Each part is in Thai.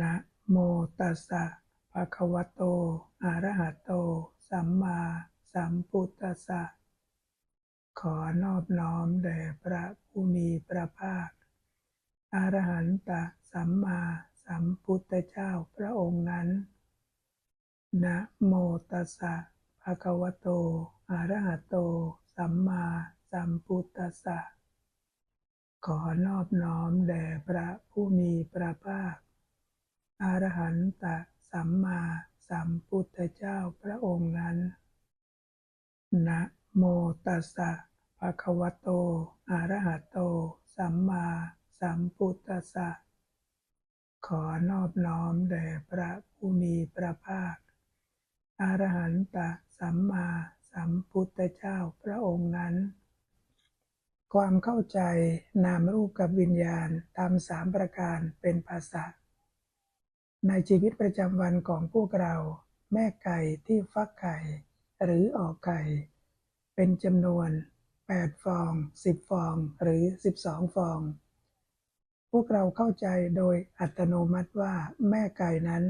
นะโมตัสสะภะคะวะโต อะระหะโต สัมมาสัมพุทธัสสะ ขอนอบน้อมแด่พระผู้มีพระภาค อรหันตสัมมาสัมพุทธเจ้าพระองค์นั้นนะโมตัสสะภะคะวะโต อะระหะโต สัมมาสัมพุทธัสสะ ขอนอบน้อมแด่พระผู้มีพระภาค อรหันตสัมมาสัมพุทธเจ้าพระองค์นั้น นะโมตัสสะภะคะวะโตอะระหะโต สัมมาสัมพุทธัสสะ ขอนอบน้อมแด่พระผู้มีพระภาคอรหันตสัมมาสัมพุทธเจ้าพระองค์นั้น ความเข้าใจนามรูปกับวิญญาณตามสามประการเป็นภาษา ในชีวิตประจำวันของพวกเรา แม่ไก่ที่ฟักไข่ หรือออกไข่ เป็นจำนวน 8 ฟอง 10 ฟอง หรือ 12 ฟอง พวกเราเข้าใจโดยอัตโนมัติว่าแม่ไก่นั้น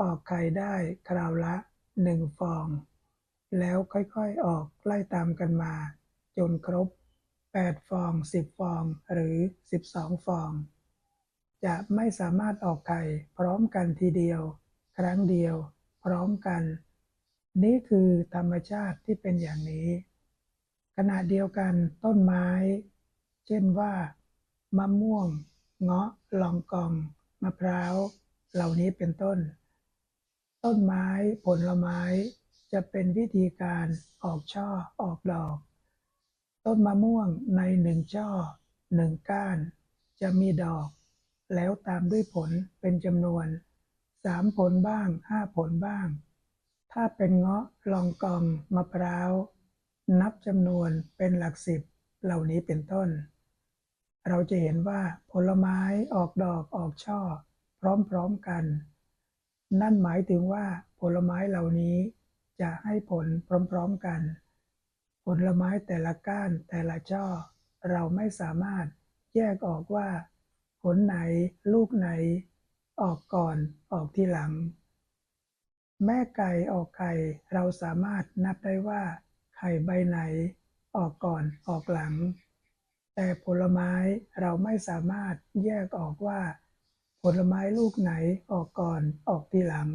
ออกไข่ได้คราวละหนึ่งฟอง แล้วค่อยๆออกไล่ตามกันมา จนครบ 8 ฟอง 10 ฟอง หรือ 12 ฟอง จะไม่สามารถออกไข่พร้อมกันทีเดียว ครั้งเดียว พร้อมกัน นี่คือธรรมชาติที่เป็นอย่างนี้ ขณะเดียวกันต้นไม้ เช่นว่า มะม่วง เงาะลองกอง มะพร้าว เหล่านี้เป็นต้น ต้นไม้ผลไม้จะเป็นวิธีการออกช่อออกดอก ต้นมะม่วงในหนึ่งช่อหนึ่งก้าน จะมีดอก แล้วตามด้วยผลเป็นจำนวนสามผลบ้างห้าผลบ้าง ถ้าเป็นเงาะลองกองมะพร้าว นับจำนวนเป็นหลักสิบเหล่านี้เป็นต้น เราจะเห็นว่าผลไม้ออกดอกออกช่อ พร้อมๆกัน นั่นหมายถึงว่าผลไม้เหล่านี้จะให้ผลพร้อมๆกัน ผลไม้แต่ละก้านแต่ละช่อ เราไม่สามารถแยกออกว่า ผลไหน ลูกไหน ออกก่อนออกทีหลัง แม่ไก่ออกไข่เราสามารถนับได้ว่าไข่ใบไหน ออกก่อนออกหลัง แต่ผลไม้เราไม่สามารถแยกออกว่า ผลไม้ลูกไหนออกก่อนออกทีหลัง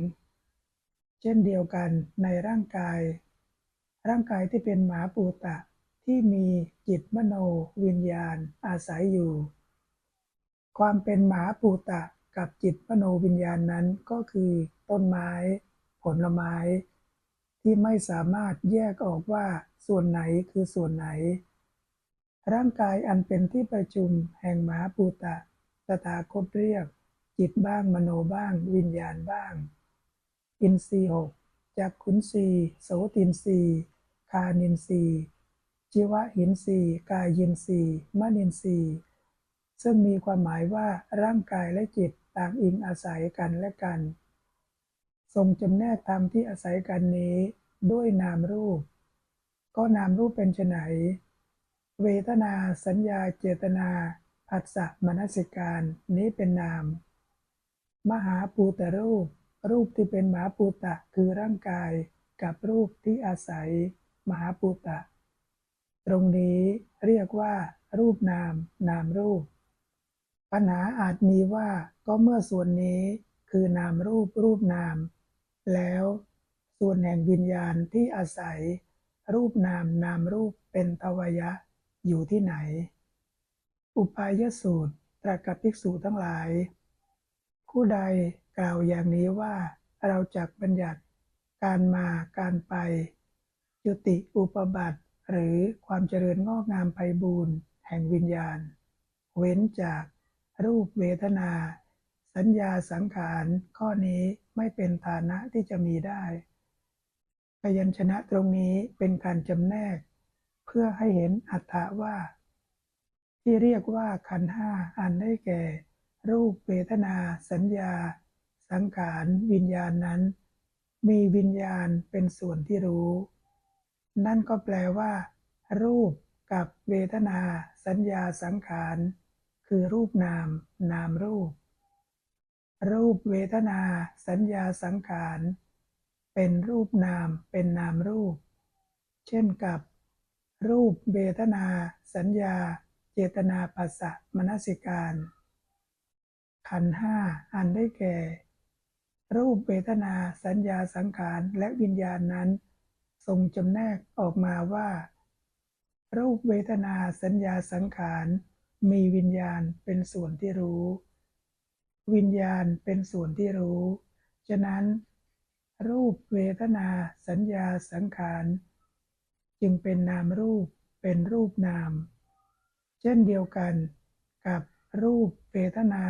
เช่นเดียวกันในร่างกาย ร่างกายที่เป็นหมาปูตะที่มีจิตมโนวิญญาณอาศัยอยู่ ความเป็นหมาปูตะกับจิตมโนวิญญาณนั้นก็คือต้นไม้ ผลไม้ ที่ไม่สามารถแยกออกว่าส่วนไหนคือส่วนไหน ร่างกายอันเป็นที่ประชุมแห่งมหาปูตะตถาคตเรียก จิตบ้างมโนบ้าง วิญญาณบ้าง อินทรีหกจากขุนรีโสตินทรีคานินทรีจิวะหินทรีกายินทรีย์มนินทรี ซึ่งมีความหมายว่าร่างกายและจิตต่างอิงอาศัยกันและกัน ทรงจำแนกธรรมที่อาศัยกันนี้ด้วยนามรูป ก็นามรูปเป็นไนเวทนาสัญญาเจตนาผัสสะมนสิการนี้เป็นนาม มหาภูตรูป รูปที่เป็นมหาภูตะคือร่างกายกับรูปที่อาศัย มหาภูตะ ตรงนี้เรียกว่า รูปนาม นามรูป ปัญหาอาจมีว่าก็เมื่อส่วนนี้คือนามรูปรูปนาม แล้วส่วนแห่งวิญญาณที่อาศัย รูปนามนามรูปเป็นทวยะอยู่ที่ไหน อุปายสูตรตรัสกับภิกษุทั้งหลาย ผู้ใดกล่าวอย่างนี้ว่าเราจักบัญญัติการมาการไปจุติอุปบัติหรือความเจริญงอกงามไพบูรณ์แห่งวิญญาณ เว้นจาก รูปเวทนา สัญญาสังขารข้อนี้ไม่เป็นฐานะที่จะมีได้พยัญชนะตรงนี้เป็นการจำแนก เพื่อให้เห็นอัตถะว่า ที่เรียกว่าขันห้าอันได้แก่ รูปเวทนา สัญญา สังขารวิญญาณนั้น มีวิญญาณเป็นส่วนที่รู้ นั่นก็แปลว่า รูปกับเวทนา สัญญาสังขาร คือรูปนาม นามรูป รูปเวทนา สัญญาสังขาร เป็นรูปนาม เป็นนามรูป เช่นกับ รูปเวทนา สัญญา เจตนาปัสสะมนสิการ ขันห้าอันได้แก่ รูปเวทนา สัญญาสังขาร และวิญญาณนั้น ทรงจำแนกออกมาว่า รูปเวทนา สัญญาสังขาร มีวิญญาณเป็นส่วนที่รู้ วิญญาณเป็นส่วนที่รู้ ฉะนั้น รูปเวทนาสัญญาสังขาร จึงเป็นนามรูปเป็นรูปนาม เช่นเดียวกันกับรูปเวทนา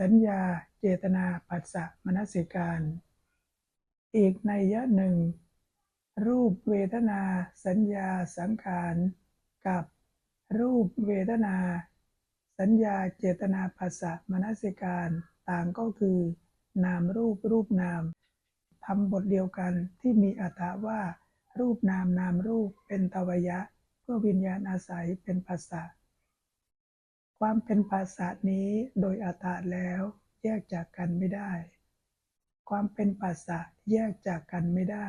สัญญา เจตนาปัสสะมนสิการ อีกในยยะหนึ่ง รูปเวทนา สัญญาสังขาร กับ รูปเวทนา สัญญาเจตนาปัสสะมนสิการต่างก็คือ นามรูปรูปนามทำบทเดียวกันที่มีอัตถะว่า รูปนามนามรูปเป็นตวยะ เพื่อวิญญาณอาศัยเป็นภาษาความเป็นภาษานี้โดยอัตถะแล้วแยกจากกันไม่ได้ ความเป็นภาษาแยกจากกันไม่ได้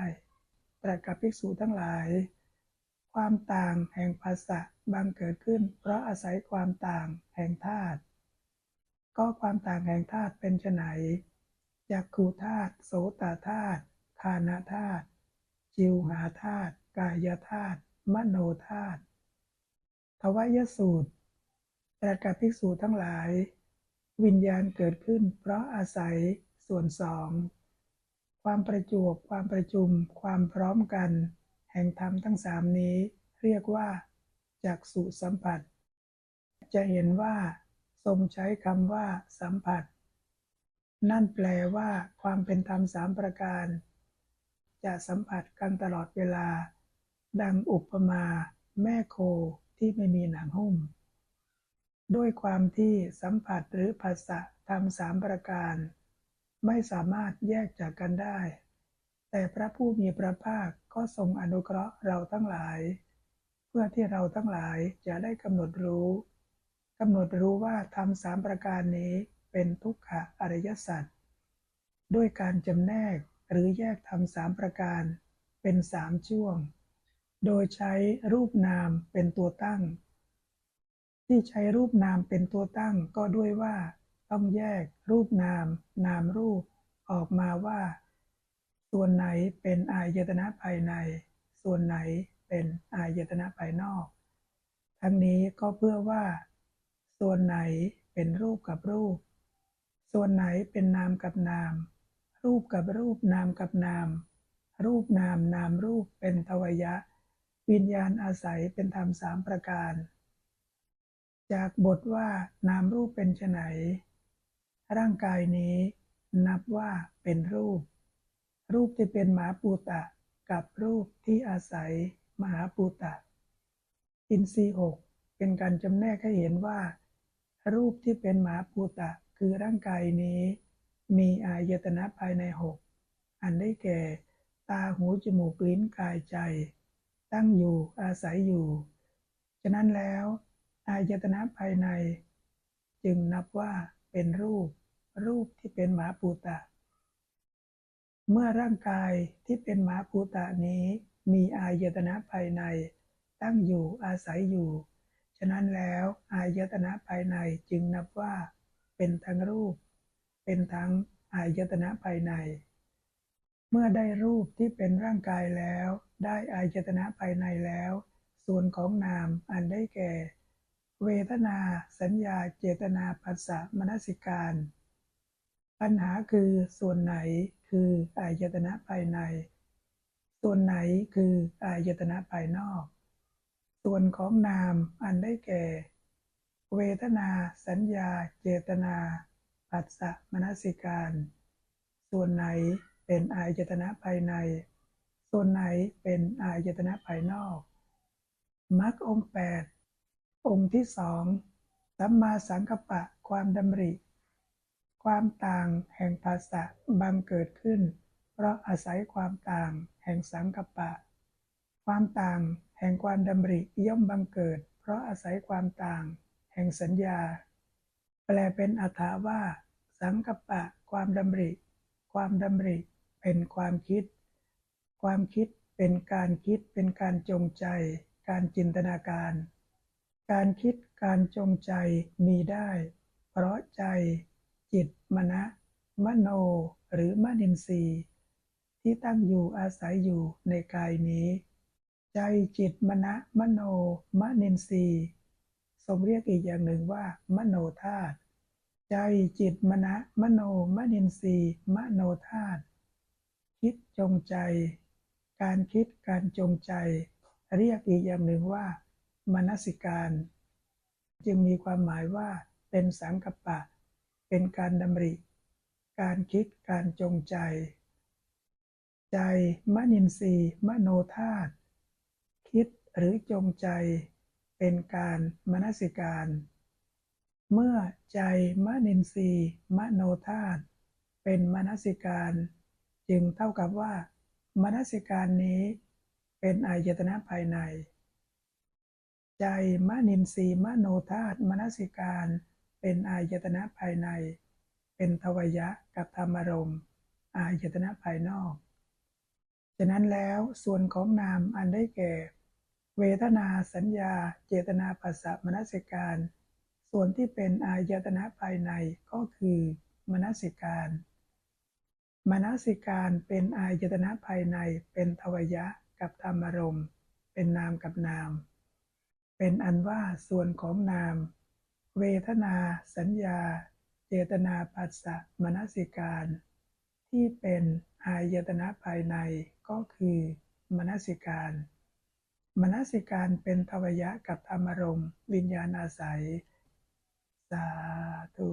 ตรัสกับภิกษุทั้งหลาย ความต่างแห่งภาษา บังเกิดขึ้น เพราะอาศัยความต่างแห่งธาตุก็ความต่างแห่งธาตุเป็นไนจักขูธาตุโสตธาตุคานาธาตุจิวหาธาตุกายธาตุมโนธาตุทวายสูตรตรัสกับภิกษุทั้งหลาย วิญญาณเกิดขึ้น เพราะอาศัยส่วนสองความประจวบความประชุม ความพร้อมกัน แห่งธรรมทั้งสามนี้ เรียกว่า จักสุสัมผัส จะเห็นว่า ทรงใช้คำว่า สัมผัส นั่นแปลว่า ความเป็นธรรมสามประการ จะสัมผัสกันตลอดเวลา ดังอุปมา แม่โคที่ไม่มีหนังหุ้ม ด้วยความที่สัมผัสหรือภาษะธรรมสามประการ ไม่สามารถแยกจากกันได้ แต่พระผู้มีพระภาคก็ทรงอนุเคราะห์เราทั้งหลาย พื่อที่เราทั้งหลายจะได้กำหนดรู้กำหนดรู้ว่าธรรมสามประการนี้เป็นทุกขะอริยสัจด้วยการจำแนกหรือแยกธรรมสามประการเป็นสามช่วง โดยใช้รูปนามเป็นตัวตั้ง ที่ใช้รูปนามเป็นตัวตั้งก็ด้วยว่าต้องแยกรูปนาม นามรูปออกมาว่า ส่วนไหนเป็นอายตนะภายใน ส่วนไหน เป็นอายตนะภายนอก ทั้งนี้ก็เพื่อว่า ส่วนไหนเป็นรูปกับรูป ส่วนไหนเป็นนามกับนาม รูปกับรูปนามกับนาม รูปนามนามรูปเป็นทวยะ วิญญาณอาศัยเป็นธรรมสามประการ จากบทว่านามรูปเป็นไนร่างกายนี้นับว่าเป็นรูป รูปที่เป็นหมาปูตะกับรูปที่อาศัย มหาปูตะ อินทรีหกเป็นการจำแนกให้เห็นว่า รูปที่เป็นมหาปูตะ คือร่างกายนี้ มีอายตนะภายในหกอันได้แก่ ตาหูจมูกลิ้นกายใจ ตั้งอยู่อาศัยอยู่ ฉะนั้นแล้ว อายตนะภายใน จึงนับว่าเป็นรูป รูปที่เป็นหมาปูตะ เมื่อร่างกายที่เป็นหมาปูตะนี้ มีอายตนะภายใน ตั้งอยู่อาศัยอยู่ ฉะนั้นแล้วอายตนะภายในจึงนับว่า เป็นทั้งรูป เป็นทั้งอายตนะภายใน เมื่อได้รูปที่เป็นร่างกายแล้ว ได้อายตนะภายในแล้ว ส่วนของนามอันได้แก่ เวทนา สัญญา เจตนาปัสสะมนสิการปัญหาคือส่วนไหนคืออายตนะภายใน ส่วนไหนคืออายตนะภายนอก ส่วนของนามอันได้แก่ เวทนา สัญญา เจตนาปัสสะมนสิการ ส่วนไหนเป็นอายตนะภายใน ส่วนไหนเป็นอายตนะภายนอกมรรคองค์แปดองค์ที่สองสัมมาสังกัปปะความดำริ ความต่างแห่งภาษะบังเกิดขึ้น เพราะอาศัยความต่าง แห่งสังกัปปะ ความต่าง แห่งความดำริย่อมบังเกิด เพราะอาศัยความต่าง แห่งสัญญา แปลเป็นอัถาว่า สังกัปปะ ความดำริ ความดำริ เป็นความคิด ความคิดเป็นการคิดเป็นการจงใจ การจินตนาการ การคิดการจงใจมีได้ เพราะใจ จิตมนะมโน หรือมนินทรีย์ ที่ตั้งอยู่อาศัยอยู่ในกายนี้ ใจจิตมนะมโน มนินทรีย์ทรงเรียกอีกอย่างหนึ่งว่า มโนธาตุใจจิตมนะมโนมนินทรีย์มโนธาตุคิดจงใจ การคิดการจงใจ เรียกอีกอย่างหนึ่งว่ามนสิการ จึงมีความหมายว่าเป็นสังกัปปะ เป็นการดำริ การคิดการจงใจ ใจ มนินทรีย์มโนธาตุคิดหรือจงใจ เป็นการมนสิการ เมื่อใจมนินทรีย์มโนธาตุเป็นมนสิการ จึงเท่ากับว่า มนสิการนี้ เป็นอายตนะภายใน ใจมนินทรีย์มโนธาตุมนสิการเป็นอายตนะภายใน เป็นทวยะกับธรรมารมณ์อายตนะภายนอก ฉะนั้นแล้วส่วนของนามอันได้แก่ เวทนาสัญญา เจตนาปัสสะมนสิการ ส่วนที่เป็นอายตนะภายในก็คือมนสิการมนสิการเป็นอายตนะภายในเป็นทวยะกับธรรมารมณ์เป็นนามกับนาม เป็นอันว่าส่วนของนาม เวทนา สัญญา เจตนาปัสสะมนสิการ ที่เป็นอายตนะภายใน ก็คือมนสิการ มนสิการเป็นทวยะกับธรรมรมวิญญาณอาศัย สาธุ